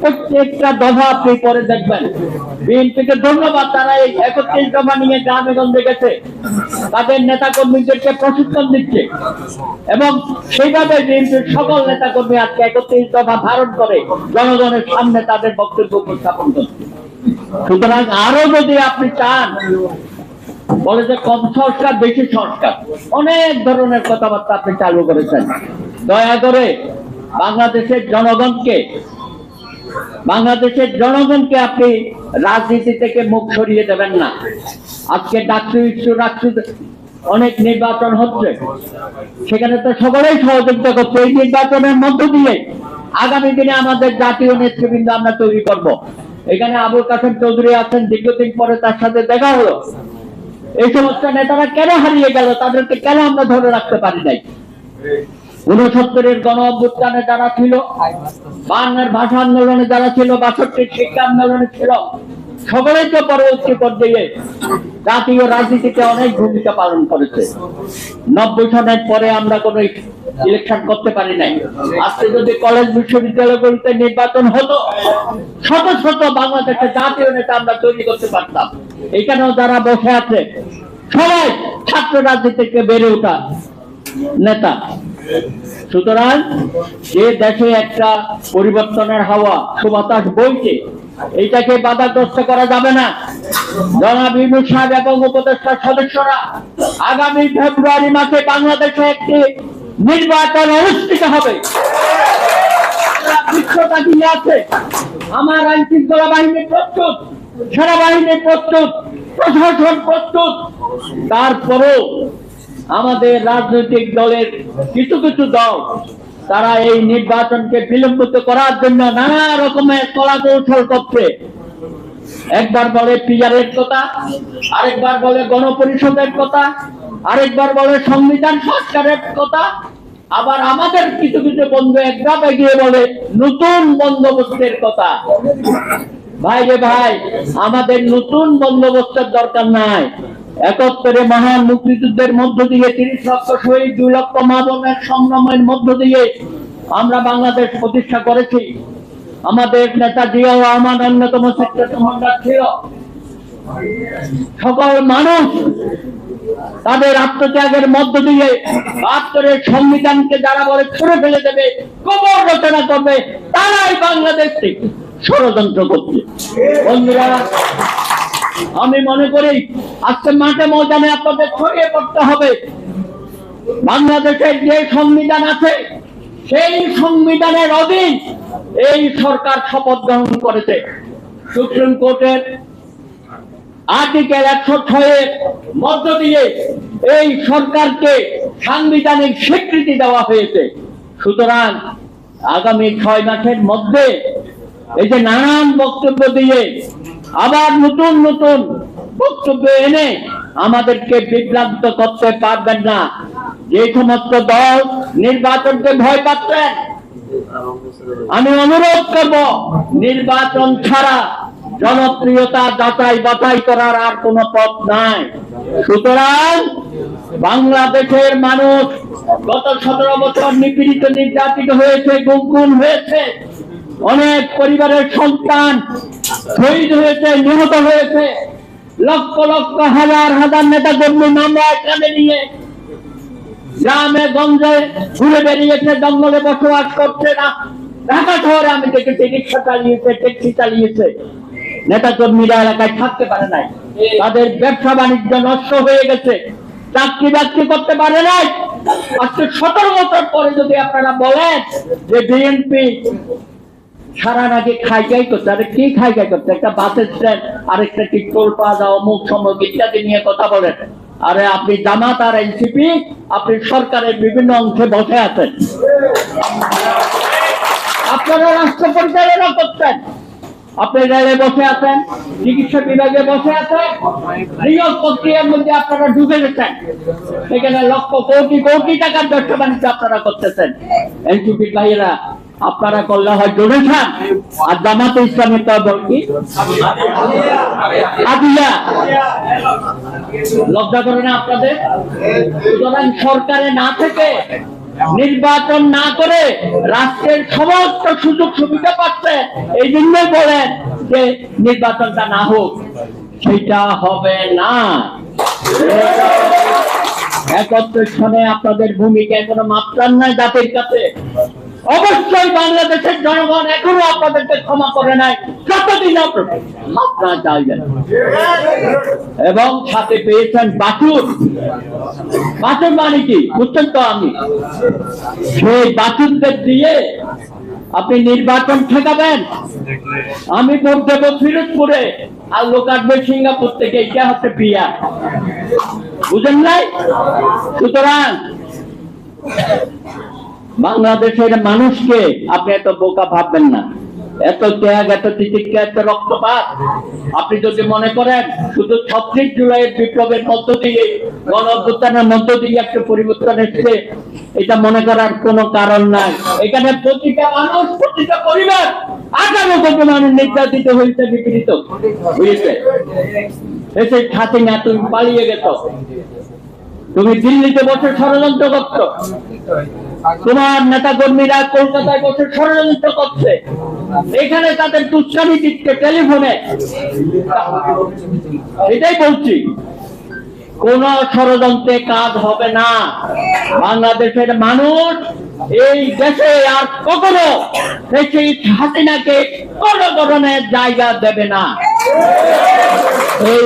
প্রত্যেকটা দফা আপনি পরে দেখবেন। বিএনপিকে ধন্যবাদ তারা এই একত্রিশ দফা নিয়ে গ্রামে গঞ্জে গেছে তাদের নেতা কর্মীদেরকে প্রশিক্ষণ দিচ্ছে। এবং সেইভাবে বিএনপির সকল নেতা কর্মী আজকে একত্রিশ দফা ধারণ করে জনগণের সামনে তাদের বক্তব্য উপস্থাপন করছে। সুতরাং আরও যদি আপনি চান, বলে যে কম সংস্কার, বেশি সংস্কার, অনেক ধরনের কথাবার্তা আপনি চালু করেছেন। দয়া করে বাংলাদেশের জনগণকে বাংলাদেশের জনগণকে আপনি রাজনীতি থেকে মুখ সরিয়ে দেবেন না। আজকে ডাকসু ইস্যু ডাকসু অনেক নির্বাচন হচ্ছে। সেখানে তো সকলেই সহযোগিতা করছে। এই নির্বাচনের মধ্য দিয়ে আগামী দিনে আমাদের জাতীয় নেতৃবৃন্দ আমরা তৈরি করব। এখানে আবুল কাসেম চৌধুরী আছেন, দীর্ঘদিন পরে তার সাথে দেখা হলো। এই সমস্ত নেতারা কেন হারিয়ে গেল? তাদেরকে কেন আমরা ধরে রাখতে পারি নাই? উনসত্তরের গণ অভ্যুত্থানে যারা ছিল বাংলার ভাষা আন্দোলনে যারা ছিল, বাষট্টির শিক্ষা আন্দোলনে ছিল, সকলেই তো পরবর্তী পর্যায়ে জাতীয় রাজনীতিতে অনেক ভূমিকা পালন করেছে। নব্বই সনের পরে আমরা কোন ইলেকশন করতে পারি নাই। আজকে যদি কলেজ বিশ্ববিদ্যালয়গুলিতে নির্বাচন হতো, শত শত বাংলাদেশের জাতীয় নেতা আমরা তৈরি করতে পারতাম। এখানেও যারা বসে আছে, সবাই ছাত্র রাজনীতি থেকে বেড়ে ওঠা নেতা। সুতরাং যে দেশে একটা পরিবর্তনের হাওয়া সুবাতাস বইছে, এইটাকে বাধাগ্রস্ত করা যাবে না। জনাব সাহেব এবং উপদেষ্টা সদস্যরা আগামী ফেব্রুয়ারি মাসে বাংলাদেশে একটি নির্বাচন অনুষ্ঠিত হবে। আছে, আমার আইন শৃঙ্খলা বাহিনী প্রস্তুত সেনাবাহিনী প্রস্তুত, প্রশাসন প্রস্তুত, তারপরেও আমাদের রাজনৈতিক দলের কিছু কিছু দল, তারা এই নির্বাচনকে বিলম্বিত করার জন্য নানা রকমের কলা কৌশল করছে। একবার বলে পিজারের কথা, আরেকবার বলে গণপরিষদের কথা, আরেকবার বলে সংবিধান সংস্কারের কথা, আবার আমাদের কিছু কিছু বন্ধু একদম এগিয়ে বলে নতুন বন্দোবস্তের কথা। ভাই রে ভাই, আমাদের নতুন বন্দোবস্তের দরকার নাই। একাত্তরে মহান মুক্তিযুদ্ধের মধ্য দিয়ে তিরিশ লক্ষ শহীদ, দুই লক্ষ মা সংগ্রামের মধ্য দিয়ে আমরা বাংলাদেশ প্রতিষ্ঠা করেছি। আমাদের নেতা জিয়াও আমার অন্যতম সেক্টর ছিল। সকল মানুষ তাদের আত্মত্যাগের মধ্য দিয়ে বাহাত্তরের সংবিধানকে যারা বলে ছুড়ে ফেলে দেবে কবর রচনা করবে, তারাই বাংলাদেশ থেকে ষড়যন্ত্র করছে। বন্ধুরা, আমি মনে করি আজকে মাঠে ময়দানে আপনাদের ছড়িয়ে পড়তে হবে। বাংলাদেশের যে সংবিধান আছে, সেই সংবিধানের অধীন এই সরকার শপথ গ্রহণ করেছে। সুপ্রিম কোর্টের আর্টিকেল একশো ছয়ের মধ্য দিয়ে এই সরকারকে সাংবিধানিক স্বীকৃতি দেওয়া হয়েছে। সুতরাং আগামী ছয় মাসের মধ্যে এই যে নানান বক্তব্য দিয়ে আবার নতুন নতুন বক্তব্য এনে আমাদেরকে বিভ্রান্ত করতে পারবেন না। যে সমস্ত দল নির্বাচনকে ভয় পাচ্ছেন আমি অনুরোধ করব, নির্বাচন ছাড়া জনপ্রিয়তা যাচাই বাছাই করার আর কোন পথ নাই। সুতরাং বাংলাদেশের মানুষ গত সতেরো বছর নিপীড়িত, নির্যাতিত হয়েছে, গুমগুম হয়েছে। অনেক পরিবারের সন্তান শহীদ হয়েছে, নিহত হয়েছে। লক্ষ লক্ষ হাজার হাজার নেতা কর্মী মামলা এখানে নিয়ে গ্রামে, গঞ্জে ঘুরে বেরিয়েছে, জঙ্গলে বসবাস করছে না। ঢাকা শহরে আমি দেখেছি, রিক্সা চালিয়েছে, ট্যাক্সি চালিয়েছে। নেতা কর্মীরা এলাকায় থাকতে পারে নাই। তাদের ব্যবসা বাণিজ্য নষ্ট হয়ে গেছে। চাকরি বাকরি করতে পারে নাই। আজকে সতেরো বছর পরে যদি আপনারা বলেন যে বিএনপি সারা নাকি খাইকাই করছে। আরে কি খাইকাই করছে? একটা বাসের স্ট্যান্ড আরেকটা কি টোল প্লাজা, অমুক সমুক ইত্যাদি নিয়ে কথা বলেন আরে আপনি জামাত আর এনসিপি, আপনি সরকারের বিভিন্ন অংশে বসে আছেন। আপনারা রাষ্ট্র পরিচালনা করছেন। আপনি রেলে বসে আছেন, চিকিৎসা বিভাগে বসে আছেন নিয়োগ প্রক্রিয়ার মধ্যে আপনারা ঢুকে গেছেন। সেখানে লক্ষ কোটি কোটি টাকার ব্যবসা বাণিজ্য আপনারা করতেছেন। এনসিপির ভাইয়েরা আপনারা করলে হয় ডোনেশন আর জামাতে ইসলামের তো কি? আদিয়া লজ্জা করে না আপনাদের? সুতরাং সরকারে না থেকে, নির্বাচন না করে রাষ্ট্রের সমস্ত সুযোগ সুবিধা পাচ্ছে, এই জন্যই বলেন যে নির্বাচনটা না হোক, সেটা হবে না। একত্রিশ সনে আপনাদের ভূমিকায় কোনো মাত্রার নাই জাতির কাছে। অবশ্যই বাংলাদেশের জনগণ এখনও আপনাদেরকে ক্ষমা করে নাই। যতদিন আপনারা চাইবেন। এবং সাথে পেয়েছেন বাছুর। বাছুর মানে কি? বুঝছেন তো আমি সেই বাছুরদের দিয়ে আপনি নির্বাচন ঠেকাবেন। আমি ভোট দেবো ফিরোজপুরে আর লোক আসবে সিঙ্গাপুর থেকে, এটা হচ্ছে পিয়া বুঝেন নাই? সুতরাং বাংলাদেশের মানুষকে আপনি এত বোকা ভাববেন না। এত ত্যাগ, এত চিকিৎসা এত রক্তপাত। আপনি যদি মনে করেন, শুধু ছত্রিশ জুলাইয়ের বিপ্লবের মধ্য দিয়ে গণ অভ্যুত্থানের মধ্য দিয়ে একটা পরিবর্তন এসছে, এটা মনে করার কোনো কারণ নাই। এখানে প্রতিটা মানুষ, প্রতিটা পরিবার আঠারো কোটি মানুষ নির্যাতিত হয়েছে বিপরীত বুঝেছে এসে ছাতি না তুমি পালিয়ে গেছ। তুমি দিল্লিতে বসে ষড়যন্ত্র করছ। তোমার নেতা কর্মীরা কলকাতায় বসে ষড়যন্ত্র করছে। এখানে তাদের তুচ্ছানি দিচ্ছে টেলিফোনে এটাই বলছি। কোন ষড়যন্ত্রে কাজ হবে না। বাংলাদেশের মানুষ এই দেশে আর কখনো সেই হাসিনাকে কোন ধরনের জায়গা দেবে না। এই